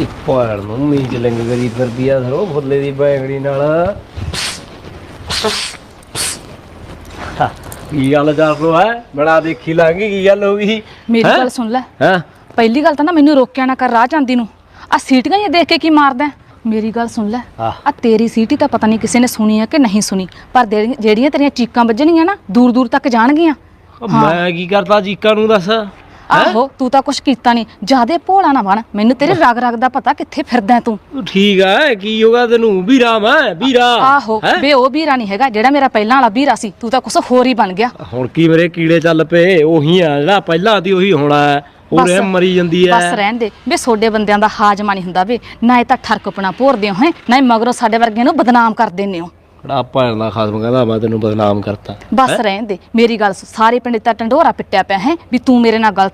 ਇਹ ਪਾੜ ਨੂੰ ਮੀਚ ਲੰਗ ਕਰੀ ਫਿਰਦੀ ਆ ਸਰੋ ਫੁੱਲੇ ਦੀ ਬੈਂਗੜੀ ਨਾਲ। ਹਾਂ, ਕੀ ਗੱਲ ਚੱਲ ਰੋ ਹੈ? ਬੜਾ ਦੇਖੀ ਲਾਂਗੀ ਕੀ ਗੱਲ ਹੋ ਗਈ? ਮੇਰੀ? ਗੱਲ ਸੁਣ ਲੈ। ਹਾਂ? ਪਹਿਲੀ ਗੱਲ ਤਾਂ ਨਾ ਮੈਨੂੰ ਰੋਕਿਆ ਨਾ ਕਰ ਰਾਹ ਜਾਂਦੀ ਨੂੰ। ਆ ਸੀਟੀਆਂ ਹੀ ਦੇਖ ਕੇ ਕੀ ਮਾਰਦਾ? ਮੇਰੀ ਗੱਲ ਸੁਣ ਲੈ। ਆ ਤੇਰੀ ਸੀਟੀ ਤਾਂ ਪਤਾ ਨਹੀਂ ਕਿਸੇ ਨੇ ਸੁਣੀ ਹੈ ਕਿ ਨਹੀਂ ਸੁਣੀ। ਪਰ ਜਿਹੜੀ- ਜਿਹੜੀਆਂ ਤੇਰੀਆਂ ਚੀਕਾਂ ਵੱਜਣੀਆਂ ਨਾ ਦੂਰ ਦੂਰ ਤੱਕ ਜਾਣਗੀਆਂ। ਮੈਂ ਕੀ ਕਰਦਾ ਜੀਕਾ ਨੂੰ ਦੱਸ? ਆਹੋ ਤੂੰ ਤਾਂ ਕੁਛ ਕੀਤਾ ਨਹੀਂ ਜਿਆਦੇ ਭੋਲਾ ਨਾ ਬਣ। ਮੈਨੂੰ ਤੇਰੇ ਰਗ ਰਗ ਦਾ ਪਤਾ ਕਿੱਥੇ ਫਿਰਦਾ ਹੈ ਤੂੰ ਠੀਕ ਆ ਕੀ ਹੋਗਾ ਤੈਨੂੰ? ਵੀਰਾ ਮੈਂ ਵੀਰਾ। ਆਹੋ ਹੈਂ? ਬੇ ਉਹ ਵੀਰਾ ਨਹੀਂ ਹੈਗਾ ਜਿਹੜਾ ਮੇਰਾ ਪਹਿਲਾਂ ਵਾਲਾ ਵੀਰਾ ਸੀ। ਤੂੰ ਤਾਂ ਕੁਛ ਹੋਰ ਹੀ ਬਣ ਗਿਆ। ਹੁਣ ਕੀ ਮੇਰੇ ਕੀੜੇ ਚੱਲ ਪਏ? ਉਹੀ ਆ ਜਿਹੜਾ ਪਹਿਲਾਂ ਦੀ ਉਹੀ ਹੋਣਾ ਹੈ। ਉਹ ਬਸ। ਮਰੀ ਜਾਂਦੀ ਬਸ ਹੈ ਰਹਿਣ ਦੇ। ਸੋਡੇ ਬੰਦਿਆਂ ਦਾ ਹਾਜਮਾ ਨਹੀਂ ਹੁੰਦਾ ਵੇ ਨਾ ਇਹ ਤਾਂ ਠਰਕਪਣਾ ਭੋਰਦੇ ਹੋ ਹੈ ਨਾ ਹੀ ਮਗਰੋਂ ਸਾਡੇ ਵਰਗਿਆਂ ਨੂੰ ਬਦਨਾਮ ਕਰ ਦਿੰਦੇ ਹੋ। ਕਿਹੜਾ ਭੈਣ ਦਾ ਖਾਸਮ ਕਹਿੰਦਾ ਮੈਂ ਤੈਨੂੰ ਬਦਨਾਮ ਕਰਤਾ। ਬਸ ਰਹਿਣ ਦੇ। ਮੇਰੀ ਗੱਲ ਸੁਣ, ਸਾਰੇ ਪਿੰਡ ਤਾਂ ਟੰਡੋਰਾ ਪਿੱਟਿਆ ਪਿਆ ਹੈ ਵੀ ਤੂੰ ਮੇਰੇ ਨਾਲ ਗਲਤ